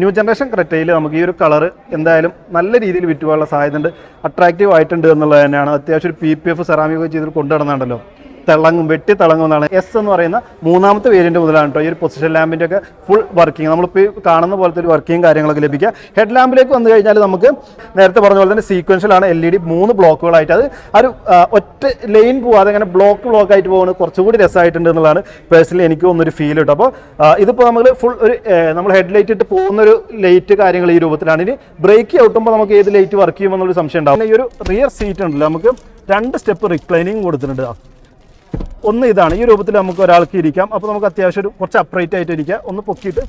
New generation ക്രെറ്റയിൽ നമുക്ക് ഈ ഒരു കളർ എന്തായാലും നല്ല രീതിയിൽ വിറ്റുപോകാനുള്ള സാധ്യതയുണ്ട്. അട്രാക്റ്റീവ് ആയിട്ടുണ്ട് എന്നുള്ളത് തന്നെയാണ്. അത്യാവശ്യം ഒരു പി പി എഫ് സെറാമിക് ചെയ്ത് കൊണ്ടുനടന്നുണ്ടല്ലോ തിളങ്ങും വെട്ടി തിളങ്ങും എന്നാണ് എസ് എന്ന് പറയുന്ന മൂന്നാമത്തെ വേരിയന്റ് മുതലാണ് കേട്ടോ ഈ ഒരു പൊസിഷൻ ലാമ്പിന്റെ ഒക്കെ ഫുൾ വർക്കിംഗ് നമ്മളിപ്പോൾ കാണുന്ന പോലത്തെ ഒരു വർക്കിംഗ് കാര്യങ്ങളൊക്കെ ലഭിക്കുക. ഹെഡ് ലാമ്പിലേക്ക് വന്നു കഴിഞ്ഞാൽ നമുക്ക് നേരത്തെ പറഞ്ഞ പോലെ തന്നെ സീക്വൻഷ്യൽ ആണ് എൽ ഇ ഡി മൂന്ന് ബ്ലോക്കുകളായിട്ട് അത് ഒരു ഒറ്റ ലൈൻ പോവാതെ അങ്ങനെ ബ്ലോക്ക് ബ്ലോക്ക് ആയിട്ട് പോകുന്നത് കുറച്ചുകൂടി രസമായിട്ടുണ്ട് എന്നുള്ളതാണ് പേഴ്സണലി എനിക്ക് ഒന്നൊരു ഫീൽ കിട്ടും അപ്പോൾ ഇതിപ്പോൾ നമ്മൾ ഫുൾ ഒരു നമ്മൾ ഹെഡ് ലൈറ്റ് ഇട്ട് പോകുന്ന ഒരു ലൈറ്റ് കാര്യങ്ങൾ ഈ രൂപത്തിലാണ്. ഇനി ബ്രേക്ക് ഔട്ടുമ്പോൾ നമുക്ക് ഏത് ലൈറ്റ് വർക്ക് ചെയ്യുമെന്നൊരു സംശയം ഉണ്ടാവും. ഈ ഒരു റിയർ സീറ്റ് ഉണ്ടല്ലോ നമുക്ക് രണ്ട് സ്റ്റെപ്പ് റിക്ലൈനിങ് കൊടുത്തിട്ടുണ്ട്. ഒന്ന് ഇതാണ്. ഈ രൂപത്തിൽ നമുക്ക് ഒരാൾക്ക് ഇരിക്കാം. അപ്പോൾ നമുക്ക് അത്യാവശ്യം ഒരു കുറച്ച് അപ്രൈറ്റ് ആയിട്ട് ഇരിക്കാം. ഒന്ന് പൊക്കിയിട്ട്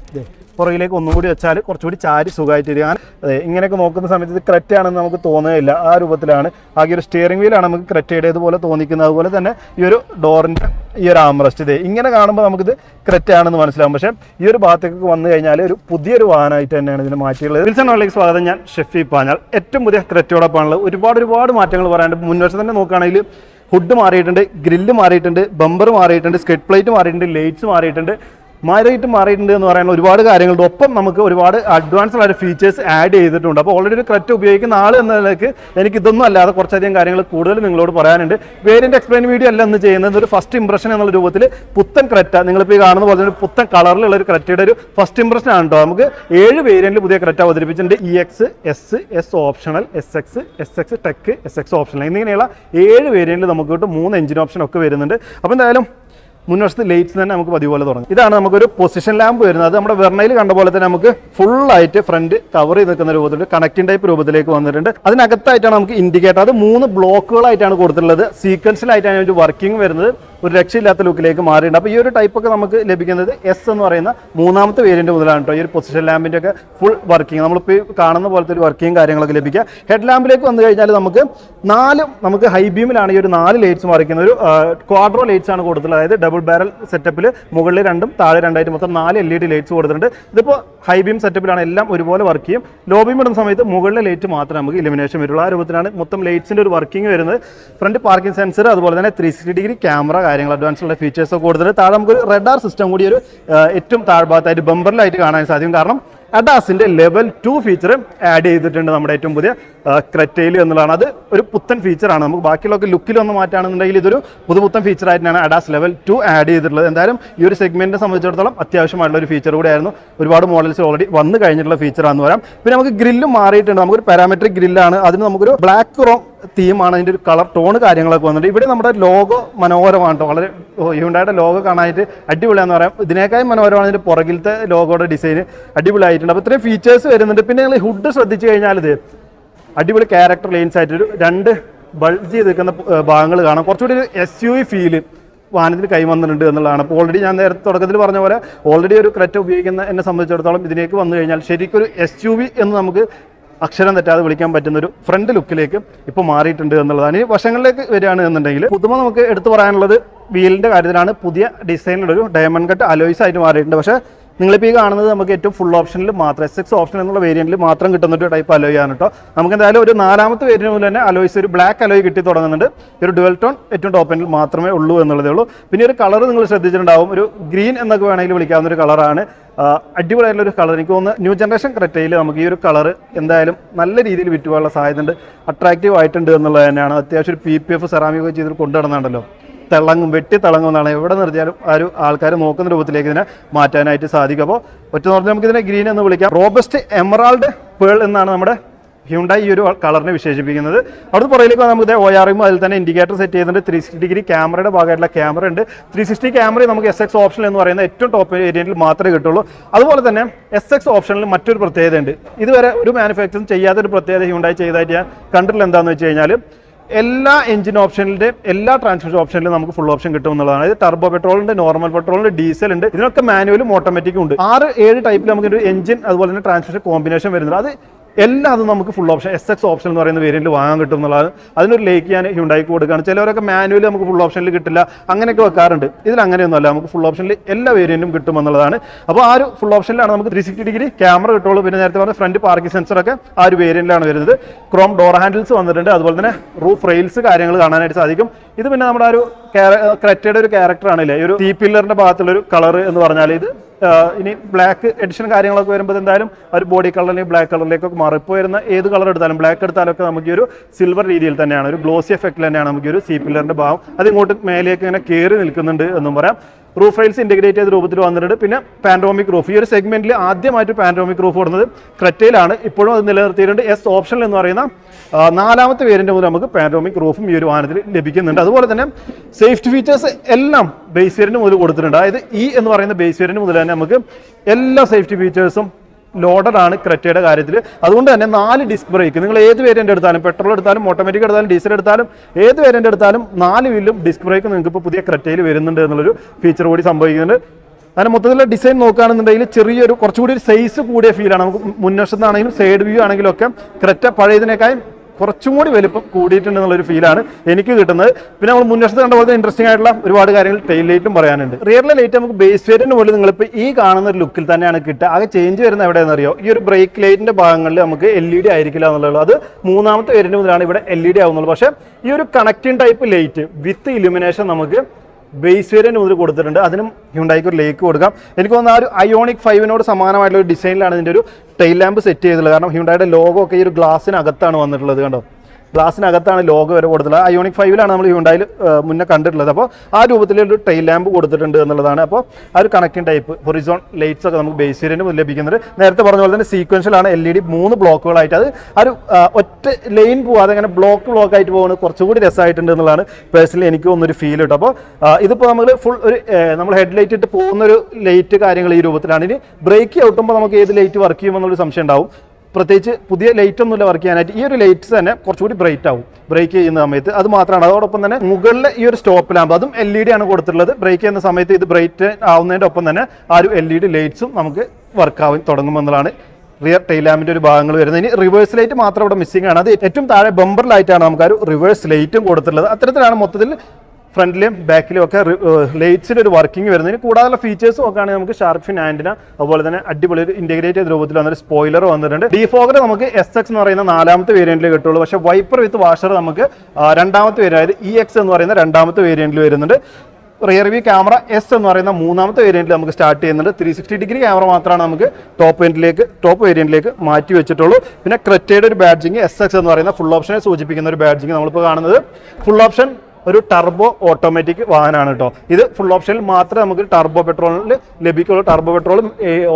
പുറകിലേക്ക് ഒന്നും കൂടി വെച്ചാൽ കുറച്ചുകൂടി ചാരി സുഖമായിട്ട് ഇരിക്കാൻ അതെ ഇങ്ങനെയൊക്കെ നോക്കുന്ന സമയത്ത് ഇത് ക്രെറ്റ് ആണെന്ന് നമുക്ക് തോന്നുകയില്ല. ആ രൂപത്തിലാണ്. ആകെ ഒരു സ്റ്റിയറിംഗ് വീലാണ് നമുക്ക് ക്രെറ്റയുടേതുപോലെ തോന്നിക്കുന്നത്. അതുപോലെ തന്നെ ഈ ഒരു ഡോറിന്റെ ഈ ഒരു ആംറസ്റ്റ് ഇതേ ഇങ്ങനെ കാണുമ്പോൾ നമുക്കിത് ക്രെറ്റ് ആണെന്ന് മനസ്സിലാവും. പക്ഷേ ഈ ഒരു ഭാഗത്തേക്ക് വന്നു കഴിഞ്ഞാൽ ഒരു പുതിയൊരു വാഹനമായിട്ട് തന്നെയാണ് ഇതിന് മാറ്റിയുള്ളത് വിൽസൺ വള്ളിക്ക് സ്വാഗതം. ഞാൻ ഷെഫി പാഞ്ഞാൽ ഏറ്റവും പുതിയ ക്രെറ്റയോടൊപ്പമാണുള്ളത് ഒരുപാട് ഒരുപാട് മാറ്റങ്ങൾ പറയാനുണ്ട്. മുൻവശം തന്നെ നോക്കുകയാണെങ്കിൽ ഹുഡ് മാറിയിട്ടുണ്ട് ഗ്രില്ല് മാറിയിട്ടുണ്ട് ബമ്പർ മാറിയിട്ടുണ്ട് സ്കെറ്റ് പ്ലേറ്റ് മാറിയിട്ടുണ്ട് ലൈറ്റ്സ് മാറിയിട്ടുണ്ട്. മാറിയിട്ട് മാറിയിട്ടുണ്ട് എന്ന് പറയുന്ന ഒരുപാട് കാര്യങ്ങളുണ്ട്. ഒപ്പം നമുക്ക് ഒരുപാട് അഡ്വാൻസ്ഡ് ആയിട്ട് ഫീച്ചേഴ്സ് ആഡ് ചെയ്തിട്ടുണ്ട്. അപ്പോൾ ഓൾറെഡി ഒരു ക്രെറ്റ് ഉപയോഗിക്കുന്ന ആൾ എന്ന നിലയ്ക്ക് എനിക്ക് ഇതൊന്നും അല്ലാതെ കുറച്ചധികം കാര്യങ്ങൾ കൂടുതൽ നിങ്ങളോട് പറയാനുണ്ട്. വേരിയന്റ് എക്സ്പ്ലെയിൻ വീഡിയോ അല്ല എന്ന് ചെയ്യുന്നത്. ഒരു ഫസ്റ്റ് ഇംപ്രഷൻ എന്നുള്ള രൂപത്തിൽ പുത്തൻ ക്രെറ്റ നിങ്ങളിപ്പോൾ ഈ കാണുന്ന പോലെ തന്നെ പുത്തൻ കളറിലുള്ള ഒരു ക്രെറ്റയുടെ ഒരു ഫസ്റ്റ് ഇംപ്രഷൻ ആണ് കേട്ടോ നമുക്ക് ഏഴ് വേരിയന്റിൽ പുതിയ ക്രെറ്റ അവതരിപ്പിച്ചിട്ടുണ്ട്. E X S S optional S X S X tech S X optional എന്നിങ്ങനെയുള്ള ഏഴ് വേരിയന്റിൽ നമുക്ക് കിട്ടും മൂന്ന് എഞ്ചിൻ ഓപ്ഷൻ ഒക്കെ വരുന്നുണ്ട്. അപ്പോൾ എന്തായാലും മുൻവശത്ത് ലൈറ്റ്സ് തന്നെ നമുക്ക് പതിവ് പോലെ തുടങ്ങും. ഇതാണ് നമുക്കൊരു പൊസിഷൻ ലാമ്പ് വരുന്നത്. നമ്മുടെ വെർണയിൽ കണ്ട പോലെ തന്നെ നമുക്ക് full ആയിട്ട് ഫ്രണ്ട് കവർ ചെയ്ത് നിൽക്കുന്ന രൂപത്തിൽ കണക്റ്റിംഗ് ടൈപ്പ് രൂപത്തിലേക്ക് വന്നിട്ടുണ്ട്. അതിനകത്തായിട്ടാണ് നമുക്ക് ഇൻഡിക്കേറ്റർ അത് മൂന്ന് ബ്ലോക്കുകളായിട്ടാണ് കൊടുത്തിട്ടുള്ളത്. സീക്വൻസിലായിട്ടാണ് ഒരു വർക്കിംഗ് വരുന്നത്. ഒരു രക്ഷയില്ലാത്ത ലുക്കിലേക്ക് മാറിയിട്ടുണ്ട്. അപ്പോൾ ഈ ഒരു ടൈപ്പ് ഒക്കെ നമുക്ക് ലഭിക്കുന്നത് എസ് എന്ന് പറയുന്ന മൂന്നാമത്തെ വേരിയന്റ് മുതലാണ് കേട്ടോ ഈ ഒരു പൊസിഷൻ ലാമ്പിന്റെ ഒക്കെ ഫുൾ വർക്കിംഗ് നമ്മളിപ്പോൾ ഈ കാണുന്ന പോലത്തെ ഒരു വർക്കിംഗ് കാര്യങ്ങളൊക്കെ ലഭിക്കുക. ഹെഡ് ലാമ്പിലേക്ക് വന്നു കഴിഞ്ഞാൽ നമുക്ക് നാല് നമുക്ക് ഹൈ ബീമിലാണ് ഈ ഒരു നാല് ലൈറ്റ്സ് മറിക്കുന്നത്. ഒരു ക്വാഡ്രോ ലൈറ്റ്സ് ആണ് കൊടുത്തിട്ടുള്ളത് അതായത് ഡബിൾ ബാരൽ സെറ്റപ്പിൽ മുകളിൽ രണ്ടും താഴെ രണ്ടായിട്ട് മൊത്തം നാല് എൽ ഇ ഡി ലൈറ്റ്സ് കൊടുത്തിട്ടുണ്ട്. ഇതിപ്പോൾ ഹൈ ബീം സെറ്റപ്പിലാണ് എല്ലാം ഒരുപോലെ വർക്ക് ചെയ്യും. ലോ ബീം ഇടുന്ന സമയത്ത് മുകളിലെ ലൈറ്റ് മാത്രമേ നമുക്ക് ഇലിമിനേഷൻ വരുള്ളൂ ആ രൂപത്തിലാണ് മൊത്തം ലൈറ്റ്സിന്റെ ഒരു വർക്കിംഗ് വരുന്നത്. ഫ്രണ്ട് പാർക്കിംഗ് സെൻസർ അതുപോലെ തന്നെ ത്രീ ഡിഗ്രി ക്യാമറ കാര്യങ്ങൾ അഡ്വാൻസ് ഉള്ള ഫീച്ചേഴ്സ് കൂടുതൽ താഴെ നമുക്ക് ഒരു റെഡാർ സിസ്റ്റം കൂടി ഒരു ഏറ്റവും താഴ്ഭാഗത്തായിട്ട് ബമ്പറിലായിട്ട് കാണാൻ സാധിക്കും. കാരണം അഡാസിന്റെ ലെവൽ ടു ഫീച്ചർ ആഡ് ചെയ്തിട്ടുണ്ട് നമ്മുടെ ഏറ്റവും പുതിയ ക്രെറ്റയിൽ എന്നുള്ളതാണ്. അത് ഒരു പുത്തൻ ഫീച്ചറാണ് നമുക്ക് ബാക്കിയുള്ളൊക്കെ ലുക്കിൽ ഒന്ന് മാറ്റുകയാണെന്നുണ്ടെങ്കിൽ ഇതൊരു പുതുപുത്തൻ ഫീച്ചർ ആയിട്ടാണ് അഡാസ് ലെവൽ ടു ആഡ് ചെയ്തിട്ടുള്ളത്. എന്തായാലും ഈ ഒരു സെഗ്മെന്റിനെ സംബന്ധിച്ചിടത്തോളം അത്യാവശ്യമായിട്ടുള്ള ഒരു ഫീച്ചർ കൂടിയായിരുന്നു. ഒരുപാട് മോഡൽസ് ഓൾറെഡി വന്നു കഴിഞ്ഞിട്ടുള്ള ഫീച്ചറാണെന്ന് പറയാം. പിന്നെ നമുക്ക് ഗ്രില്ലും മാറിയിട്ടുണ്ട്. നമുക്കൊരു പാരാമെട്രിക് ഗ്രില്ലാണ് അതിന് നമുക്കൊരു ബ്ലാക്ക് റോം തീമാണ് അതിന്റെ ഒരു കളർ ടോൺ കാര്യങ്ങളൊക്കെ വന്നിട്ട് ഇവിടെ നമ്മുടെ ലോഗോ മനോഹരമാണ് വളരെ ഹ്യൂണ്ടായിട്ട് ലോഗോ കാണാനായിട്ട് അടിപൊളിയാന്ന് പറയാം. ഇതിനേക്കാൾ മനോഹരമാണ് ഇതിന്റെ പുറകിലത്തെ ലോഗോയുടെ ഡിസൈൻ അടിപൊളിയായിട്ടുണ്ട്. അപ്പോൾ ഇത്രയും ഫീച്ചേഴ്സ് വരുന്നുണ്ട്. പിന്നെ നിങ്ങൾ ഹുഡ് ശ്രദ്ധിച്ചു കഴിഞ്ഞാൽ ഇത് അടിപൊളി ക്യാരക്ടർ ലൈൻസ് ആയിട്ട് ഒരു രണ്ട് ബൾജ് ചെയ്ത് നിൽക്കുന്ന ഭാഗങ്ങൾ കാണാം. കുറച്ചുകൂടി ഒരു എസ് യു ഫീൽ വാഹനത്തിന് കൈവന്നിട്ടുണ്ട് എന്നുള്ളതാണ്. അപ്പോൾ ഓൾറെഡി ഞാൻ നേരത്തെ തുടക്കത്തിൽ പറഞ്ഞ പോലെ ഓൾറെഡി ഒരു ക്രെറ്റ ഉപയോഗിക്കുന്ന എന്നെ സംബന്ധിച്ചിടത്തോളം ഇതിലേക്ക് വന്നു കഴിഞ്ഞാൽ ശരിക്കും ഒരു എസ് യു വി എന്ന് നമുക്ക് അക്ഷരം തെറ്റാതെ വിളിക്കാൻ പറ്റുന്ന ഒരു ഫ്രണ്ട് ലുക്കിലേക്ക് ഇപ്പോൾ മാറിയിട്ടുണ്ട് എന്നുള്ളതാണ്. ഈ വശങ്ങളിലേക്ക് വരികയാണ് എന്നുണ്ടെങ്കിൽ പുതുമ നമുക്ക് എടുത്തു പറയാനുള്ളത് വീലിന്റെ കാര്യത്തിലാണ്. പുതിയ ഡിസൈനിലൊരു ഡയമണ്ട് കട്ട് അലോയ്സ് ആയിട്ട് മാറിയിട്ടുണ്ട്. പക്ഷേ നിങ്ങളിപ്പോൾ ഈ കാണുന്നത് നമുക്ക് ഏറ്റവും ഫുൾ ഓപ്ഷനിൽ മാത്രം എസ് എക്സ് ഓപ്ഷൻ എന്നുള്ള വേരിയന്റിൽ മാത്രം കിട്ടുന്ന ഒരു ടൈപ്പ് അലോയ് ആണ് കേട്ടോ നമുക്ക് എന്തായാലും ഒരു നാലാമത്തെ വേരിയന്റ് മുതൽ തന്നെ അലോയ്സ് ഒരു ബ്ലാക്ക് അലോയ് കിട്ടി തുടങ്ങുന്നുണ്ട്. ഒരു ഡുവൽ ടോൺ ഏറ്റവും ടോപ്പ് എൻഡിൽ മാത്രമേ ഉള്ളൂ എന്നുള്ളതേ ഉള്ളൂ. പിന്നെ ഒരു കളർ നിങ്ങൾ ശ്രദ്ധിച്ചിട്ടുണ്ടാവും. ഒരു ഗ്രീൻ എന്നൊക്കെ വേണമെങ്കിൽ വിളിക്കാവുന്ന ഒരു കളറാണ് അടിപൊളിയായിട്ടുള്ള ഒരു കളർ എനിക്ക് തോന്നുന്നു ന്യൂ ജനറേഷൻ ക്രെറ്റയിൽ നമുക്ക് ഈ ഒരു കളർ എന്തായാലും നല്ല രീതിയിൽ വിറ്റുപോകാനുള്ള സാധ്യതയുണ്ട്. അട്രാക്റ്റീവ് ആയിട്ടുണ്ട് എന്നുള്ളത് തന്നെയാണ്. അത്യാവശ്യം ഒരു പി പി എഫ് സെറാമിക് ചെയ്ത് കൊണ്ടു നടന്നുണ്ടല്ലോ തിളങ്ങും വെട്ടി തിളങ്ങുമെന്നാണ് എവിടെ നിർത്തിയാലും ആ ഒരു ആൾക്കാർ നോക്കുന്ന രൂപത്തിലേക്ക് ഇതിനെ മാറ്റാനായിട്ട് സാധിക്കും. അപ്പോൾ ഒറ്റ പറഞ്ഞാൽ നമുക്ക് ഇതിനെ ഗ്രീൻ എന്ന് വിളിക്കാം. റോബസ്റ്റ് എമറാൾഡ് പേൾ എന്നാണ് നമ്മുടെ ഹ്യൂണ്ടായി ഈ ഒരു കളറിനെ വിശേഷിപ്പിക്കുന്നത്. അവിടുത്തെ പുറകിലേക്ക് നമുക്ക് ഒ ആറിയും അതിൽ തന്നെ ഇൻഡിക്കേറ്റർ സെറ്റ് ചെയ്തിട്ടുണ്ട് ത്രീ സിക്സ്റ്റി ഡിഗ്രി ക്യാമറയുടെ ഭാഗമായിട്ടുള്ള ക്യാമറ ഉണ്ട്. ത്രീ സിക്സ്റ്റി ക്യാമറ നമുക്ക് എസ് എക്സ് ഓപ്ഷൻ എന്ന് പറയുന്ന ഏറ്റവും ടോപ്പ് ഏരിയയിൽ മാത്രമേ കിട്ടുള്ളൂ. അതുപോലെ തന്നെ എസ് എക്സ് ഓപ്ഷനിൽ മറ്റൊരു പ്രത്യേകത ഉണ്ട് ഇതുവരെ ഒരു മാനുഫാക്ചറും ചെയ്യാത്തൊരു പ്രത്യേകത ഹ്യൂണ്ടായി ചെയ്തതായിട്ട് ഞാൻ കണ്ടിട്ടില്ല എന്താണെന്ന് വെച്ച് കഴിഞ്ഞാൽ എല്ലാ എഞ്ചിൻ ഓപ്ഷനിലും എല്ലാ ട്രാൻസ്മിഷൻ ഓപ്ഷനിലും നമുക്ക് ഫുൾ ഓപ്ഷൻ കിട്ടും എന്നുള്ളതാണ്. അതായത് ടർബോ പെട്രോളുണ്ട് നോർമൽ പെട്രോളുണ്ട് ഡീസൽ ഉണ്ട് ഇതിനൊക്കെ മാനുവലും ഓട്ടോമാറ്റിക്കും ഉണ്ട്. ആറ് ഏഴ് ടൈപ്പിൽ നമുക്ക് ഒരു എഞ്ചിൻ അതുപോലെ തന്നെ ട്രാൻസ്മിഷൻ കോമ്പിനേഷൻ വരുന്നത് അത് എല്ലാം അത് നമുക്ക് full option S X option എന്ന് പറയുന്ന വേരിയന്റിൽ വാങ്ങാൻ കിട്ടും എന്നുള്ളതാണ്. അതിനൊരു ലേക്ക് ഞാൻ ഹ്യുണ്ടായിക്ക് കൊടുക്കുകയാണ്. ചിലവരൊക്കെ മാനുവലി നമുക്ക് ഫുൾ ഓപ്ഷനിൽ കിട്ടില്ല. അങ്ങനെയൊക്കെ വെക്കാറുണ്ട്. ഇതിൽ അങ്ങനെയൊന്നുമല്ല നമുക്ക് ഫുൾ ഓപ്ഷനിൽ എല്ലാ വേരിയന്റും കിട്ടുമെന്നുള്ളതാണ് അപ്പോൾ ആ ഒരു ഫുൾ ഓപ്ഷനിലാണ് നമുക്ക് ത്രീ സിക്സ്റ്റി ഡിഗ്രി ക്യാമറ കിട്ടുള്ളൂ പിന്നെ നേരത്തെ പറഞ്ഞ ഫ്രണ്ട് പാർക്കിംഗ് സെൻസറൊക്കെ ആ ഒരു വേരിയന്റിലാണ് വരുന്നത്. ക്രോം ഡോർ ഹാൻഡിൽസ് വന്നിട്ടുണ്ട്. അതുപോലെ തന്നെ റൂഫ് റെയിൽസ് കാര്യങ്ങൾ കാണാനായിട്ട് സാധിക്കും. ഇത് പിന്നെ നമ്മുടെ ഒരു ക്രറ്റയുടെ ഒരു ക്യാരക്ടറാണ് അല്ലേ ഈ ഒരു തീ പില്ലറിന്റെ ഭാഗത്തുള്ള ഒരു കളർ എന്ന് പറഞ്ഞാൽ ഇത് ഇനി ബ്ലാക്ക് എഡിഷൻ കാര്യങ്ങളൊക്കെ വരുമ്പോൾ എന്തായാലും ഒരു ബോഡി കളറിലേക്ക് ബ്ലാക്ക് കളറിലേക്കൊക്കെ മാറും ഇപ്പോൾ വരുന്ന ഏത് കളർ എടുത്താലും ബ്ലാക്ക് എടുത്താലൊക്കെ നമുക്ക് ഒരു സിൽവർ രീതിയിൽ തന്നെയാണ് ഒരു ഗ്ലോസി എഫക്റ്റിൽ തന്നെയാണ് നമുക്ക് ഒരു സി പില്ലറിന്റെ ഭാവം. അതിങ്ങോട്ട് മേലേക്ക് ഇങ്ങനെ കയറി നിൽക്കുന്നുണ്ട് എന്നും പറയാം. റൂഫ് റൈൽസ് ഇന്റഗ്രേറ്റ് ചെയ്ത രൂപത്തിൽ വന്നിട്ടുണ്ട്. പിന്നെ പാൻഡോമിക് റൂഫ് ഈ ഒരു സെഗ്മെന്റിൽ ആദ്യമായിട്ട് പാൻഡോമിക് റൂഫ് കൊടുക്കുന്നത് ക്രെറ്റയിലാണ്. ഇപ്പോഴും അത് നിലനിർത്തിയിട്ടുണ്ട്. എസ് ഓപ്ഷൻ എന്ന് പറയുന്ന നാലാമത്തെ വേരിയന്റ് മുതൽ നമുക്ക് പാൻഡോമിക് റൂഫും ഈ ഒരു വാഹനത്തിൽ ലഭിക്കുന്നുണ്ട്. അതുപോലെ തന്നെ സേഫ്റ്റി ഫീച്ചേഴ്സ് എല്ലാം ബേസ് വേരിയന്റ് മുതൽ കൊടുത്തിട്ടുണ്ട്. അതായത് ഇ എന്ന് പറയുന്ന ബേസ് വേരിയന്റ് മുതൽ തന്നെ നമുക്ക് എല്ലാ സേഫ്റ്റി ഫീച്ചേഴ്സും ലോഡഡ് ആണ് ക്രെറ്റയുടെ കാര്യത്തിൽ. അതുകൊണ്ട് തന്നെ നാല് ഡിസ്ക് ബ്രേക്ക് നിങ്ങൾ ഏത് വേരിയന്റ് എടുത്താലും പെട്രോൾ എടുത്താലും ഓട്ടോമാറ്റിക് എടുത്താലും ഡീസൽ എടുത്താലും ഏത് വേരിയന്റ് എടുത്താലും നാല് വീലും ഡിസ്ക് ബ്രേക്ക് നിങ്ങൾക്ക് ഇപ്പോൾ പുതിയ ക്രെറ്റയിൽ വരുന്നുണ്ട് എന്നുള്ളൊരു ഫീച്ചർ കൂടി സംഭവിക്കുന്നുണ്ട്. അങ്ങനെ മൊത്തത്തിലുള്ള ഡിസൈൻ നോക്കുകയാണെന്നുണ്ടെങ്കിൽ ചെറിയൊരു കുറച്ചുകൂടി ഒരു സൈസ് കൂടിയ ഫീലാണ് നമുക്ക് മുൻവശത്താണെങ്കിലും സൈഡ് വ്യൂ ആണെങ്കിലും ഒക്കെ ക്രെറ്റ പഴയതിനേക്കാൾ കുറച്ചും കൂടി വലിപ്പം കൂടിയിട്ടുണ്ട് എന്നുള്ളൊരു ഫീലാണ് എനിക്ക് കിട്ടുന്നത്. പിന്നെ നമ്മൾ മുൻവശത്ത് കണ്ട പോലെ ഇൻട്രസ്റ്റിംഗ് ആയിട്ടുള്ള ഒരുപാട് കാര്യങ്ങൾ ടെയിൽ ലൈറ്റും പറയാനുണ്ട്. റിയറിലെ ലൈറ്റ് നമുക്ക് ബേസ് വേരിയന്റ് പോലെ നിങ്ങളിപ്പോൾ ഈ കാണുന്ന ഒരു ലുക്കിൽ തന്നെയാണ് കിട്ടുക. ആകെ ചേഞ്ച് വരുന്ന എവിടെയെന്ന് അറിയോ? ഈ ഒരു ബ്രേക്ക് ലൈറ്റിന്റെ ഭാഗങ്ങളിൽ നമുക്ക് എൽ ഇ ഡി ആയിരിക്കില്ല എന്നുള്ളത് അത് മൂന്നാമത്തെ വേരിയന്റ് മുതലാണ് ഇവിടെ എൽ ഇ ഡി ആവുന്നുള്ളൂ പക്ഷേ ഈ ഒരു connecting type light with illumination നമുക്ക് ബേസ് വേരിയന്റ് മുതൽ കൊടുത്തിട്ടുണ്ട്. അതിനും ഹ്യുണ്ടായിക്ക് ഒരു ലേക്ക് കൊടുക്കാം. എനിക്ക് തോന്നുന്നു ആ ഒരു അയോണിക് ഫൈവിനോട് സമാനമായിട്ടുള്ള ഒരു ഡിസൈനിലാണ് ഇതിന്റെ ഒരു ടൈൽ ലാമ്പ് സെറ്റ് ചെയ്തിട്ടുള്ളത്. കാരണം ഹ്യുണ്ടായുടെ ലോഗോ ഒക്കെ ഈ ഒരു ഗ്ലാസ്സിനകത്താണ് വന്നിട്ടുള്ളത് കണ്ടോ? ഗ്ലാസ്സിനകത്താണ് ലോഗോ വരെ കൊടുത്തിട്ടുള്ളത്. അയോണിക് ഫൈവിലാണ് നമ്മൾ ഹ്യുണ്ടായിൽ മുന്നേ കണ്ടിട്ടുള്ളത്. അപ്പോൾ ആ രൂപത്തിലൊരു ടൈൽ ലാമ്പ് കൊടുത്തിട്ടുണ്ട് എന്നുള്ളതാണ്. അപ്പോൾ ആ ഒരു കണക്റ്റിംഗ് ടൈപ്പ് ഹൊറിസോൺ ലൈറ്റ്സ് ഒക്കെ നമുക്ക് ബേസ് വേരിയന്റ് മുതൽ ലഭിക്കുന്നുണ്ട്. നേരത്തെ പറഞ്ഞ പോലെ തന്നെ സീക്വൻഷ്യലാണ് എൽ ഇ ഡി മൂന്ന് ബ്ലോക്കുകളായിട്ട് അത് ആ ഒരു ഒറ്റ ലൈൻ പോവാതെ അങ്ങനെ ബ്ലോക്ക് ബ്ലോക്ക് ആയിട്ട് പോകുന്നത് കുറച്ചുകൂടി രസമായിട്ടുണ്ട് എന്നുള്ളതാണ് പേഴ്സണലി എനിക്ക് ഒന്നൊരു ഫീൽ കിട്ടും. അപ്പോൾ ഇതിപ്പോൾ നമ്മൾ ഫുൾ ഒരു നമ്മൾ ഹെഡ് ലൈറ്റ് ഇട്ട് പോകുന്ന ഒരു ലൈറ്റ് കാര്യങ്ങൾ ഈ രൂപത്തിലാണ്. ഇനി ബ്രേക്ക് ഔട്ടുമ്പോൾ നമുക്ക് ഏത് ലൈറ്റ് വർക്ക് ചെയ്യുമെന്നൊരു സംശയം ഉണ്ടാവും. പ്രത്യേകിച്ച് പുതിയ ലൈറ്റ് ഒന്നുമില്ല വർക്ക് ചെയ്യാനായിട്ട്. ഈ ഒരു ലൈറ്റ്സ് തന്നെ കുറച്ചുകൂടി ബ്രൈറ്റ് ആവും. ബ്രേക്ക് ചെയ്യുന്ന സമയത്ത്. അത് മാത്രമാണ്. അതോടൊപ്പം തന്നെ മുകളിൽ ഈ ഒരു സ്റ്റോപ്പ് ലാമ്പ് അതും എൽ ഇ ഡി ആണ് കൊടുത്തിട്ടുള്ളത്. ബ്രേക്ക് ചെയ്യുന്ന സമയത്ത് ഇത് ബ്രൈറ്റ് ആവുന്നതിന്റെ ഒപ്പം തന്നെ ആ ഒരു എൽ ഇ ഡി ലൈറ്റ്സും നമുക്ക് വർക്ക് ആവാൻ തുടങ്ങുമെന്നുള്ളതാണ് റിയർ ടൈൽ ലാമ്പിന്റെ ഒരു ഭാഗങ്ങൾ വരുന്നത്. ഇനി റിവേഴ്സ് ലൈറ്റ് മാത്രം ഇവിടെ മിസ്സിംഗ് ആണ്. അത് ഏറ്റവും താഴെ ബമ്പർ ലൈറ്റാണ് നമുക്ക് ആ ഒരു റിവേഴ്സ് ലൈറ്റും കൊടുത്തിട്ടുള്ളത്. അത്തരത്തിലാണ് മൊത്തത്തിൽ ഫ്രണ്ടിലും ബാക്കിലും ഒക്കെ ലൈറ്റ്സിന്റെ ഒരു വർക്കിംഗ് വരുന്നതിന് കൂടാതെ ഫീച്ചേഴ്സ് നോക്കുകയാണെങ്കിൽ നമുക്ക് ഷാർക്ക് ഫിൻ ആന്റിന അതുപോലെ തന്നെ അടിപൊളി ഒരു ഇന്റഗ്രേറ്റ് ചെയ്ത രൂപത്തിൽ വന്നൊരു സ്പോയിലർ വന്നിട്ടുണ്ട്. ഡിഫോഗർ നമുക്ക് എസ് എക്സ് എന്ന് പറയുന്ന നാലാമത്തെ വേരിയന്റിൽ കിട്ടുള്ളൂ. പക്ഷേ വൈപ്പർ വിത്ത് വാഷർ നമുക്ക് രണ്ടാമത്തെ വേരിയന്റ് അതായത് ഇ എക്സ് എന്ന് പറയുന്ന രണ്ടാമത്തെ വേരിയന്റിൽ വരുന്നുണ്ട്. റിയർ വ്യൂ ക്യാമറ എസ് എന്ന് പറയുന്ന മൂന്നാമത്തെ വേരിയന്റിൽ നമുക്ക് സ്റ്റാർട്ട് ചെയ്യുന്നുണ്ട്. ത്രീ സിക്സ്റ്റി ഡിഗ്രി ക്യാമറ മാത്രമാണ് നമുക്ക് ടോപ്പ് വേരിയന്റിലേക്ക് ടോപ്പ് വേരിയന്റിലേക്ക് മാറ്റി വെച്ചിട്ടുള്ളൂ. പിന്നെ ക്രെറ്റയുടെ ഒരു ബാഡ്ജിങ് എസ് എക്സ് എന്ന് പറയുന്ന ഫുൾ ഓപ്ഷനെ സൂചിപ്പിക്കുന്ന ഒരു ബാഡ്ജിങ് നമ്മളിപ്പോൾ കാണുന്നത്. ഫുൾ ഓപ്ഷൻ ഒരു ടർബോ ഓട്ടോമാറ്റിക് വാഹനമാണ് കേട്ടോ ഇത് ഫുൾ ഓപ്ഷനിൽ മാത്രമേ നമുക്ക് ടർബോ പെട്രോളിൽ ലഭിക്കുള്ളൂ. ടർബോ പെട്രോളും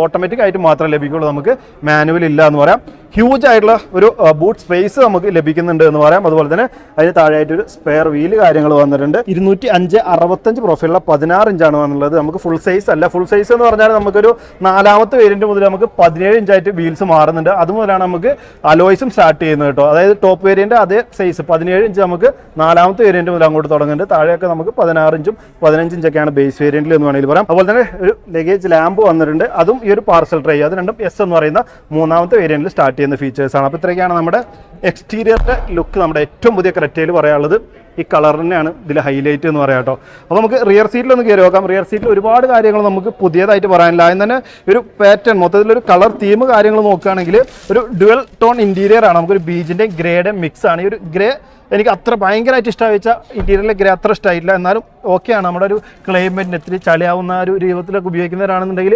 ഓട്ടോമാറ്റിക് ആയിട്ട് മാത്രമേ ലഭിക്കുള്ളൂ നമുക്ക്. മാനുവൽ ഇല്ല എന്ന് പറയാം. ഹ്യൂജ് ആയിട്ടുള്ള ഒരു ബൂട്ട് സ്പേസ് നമുക്ക് ലഭിക്കുന്നുണ്ട് എന്ന് പറയാം. അതുപോലെ തന്നെ അതിന് താഴെയായിട്ട് ഒരു സ്പെയർ വീൽ കാര്യങ്ങൾ വന്നിട്ടുണ്ട്. ഇരുന്നൂറ്റി അഞ്ച് അറുപത്തഞ്ച് പ്രൊഫൈലുള്ള പതിനാറ് ഇഞ്ചാണ് വന്നുള്ളത് നമുക്ക് ഫുൾ സൈസ് അല്ല. ഫുൾ സൈസ് എന്ന് പറഞ്ഞാൽ നമുക്കൊരു നാലാമത്തെ വേരിയന്റ് മുതൽ നമുക്ക് പതിനേഴ് ഇഞ്ചായിട്ട് വീൽസ് മാറുന്നുണ്ട്. അതുമുതലാണ് നമുക്ക് അലോയ്സും സ്റ്റാർട്ട് ചെയ്യുന്നത് കേട്ടോ. അതായത് ടോപ്പ് വേരിയന്റ് അതേ സൈസ് പതിനേഴ് ഇഞ്ച് നമുക്ക് നാലാമത്തെ വേരിയന്റ് മുതൽ അങ്ങോട്ട് തുടങ്ങുന്നുണ്ട്. താഴെയൊക്കെ നമുക്ക് പതിനാറ് ഇഞ്ചും പതിനഞ്ച് ഇഞ്ചൊക്കെയാണ് ബേസ് വേരിയന്റിൽ എന്ന് വേണമെങ്കിൽ പറയാം. അതുപോലെ തന്നെ ഒരു ലഗേജ് ലാമ്പ് വന്നിട്ടുണ്ട്. അതും ഈ ഒരു പാർസൽ ട്രൈ അത് രണ്ടും എസ് എന്ന് പറയുന്ന മൂന്നാമത്തെ വേരിയന്റിൽ സ്റ്റാർട്ട് ചെയ്യുന്ന ഫീച്ചേഴ്സാണ് അപ്പോൾ ഇത്രയൊക്കെയാണ് നമ്മുടെ എക്സ്റ്റീരിയറിന്റെ ലുക്ക് നമ്മുടെ ഏറ്റവും പുതിയ ക്രെറ്റയിൽ പറയാനുള്ളത്. ഈ കളർ തന്നെയാണ് ഇതിൽ ഹൈലൈറ്റ് എന്ന് പറയാം കേട്ടോ. അപ്പോൾ നമുക്ക് റിയർ സീറ്റിലൊന്ന് കയറി നോക്കാം. റിയർ സീറ്റിൽ ഒരുപാട് കാര്യങ്ങൾ നമുക്ക് പുതിയതായിട്ട് പറയാനില്ല. അതിന് തന്നെ ഒരു പാറ്റേൺ മൊത്തത്തിലൊരു കളർ തീം കാര്യങ്ങൾ നോക്കുകയാണെങ്കിൽ ഒരു ഡുവൽ ടോൺ ഇന്റീരിയർ ആണ്. നമുക്കൊരു ബീജിന്റെയും ഗ്രേയുടെയും മിക്സ് ആണ്. ഈ ഒരു ഗ്രേ എനിക്ക് അത്ര ഭയങ്കരമായിട്ട് ഇഷ്ടമായി വെച്ചാൽ ഇന്റീരിയറിലെ ഗ്രേ അത്ര ഇഷ്ടമായില്ല എന്നാലും ഓക്കെയാണ് നമ്മുടെ ഒരു ക്ലൈമറ്റിന് ഇത്തിരി ചളിയാവുന്ന ഒരു രൂപത്തിലൊക്കെ ഉപയോഗിക്കുന്നവരാണെന്നുണ്ടെങ്കിൽ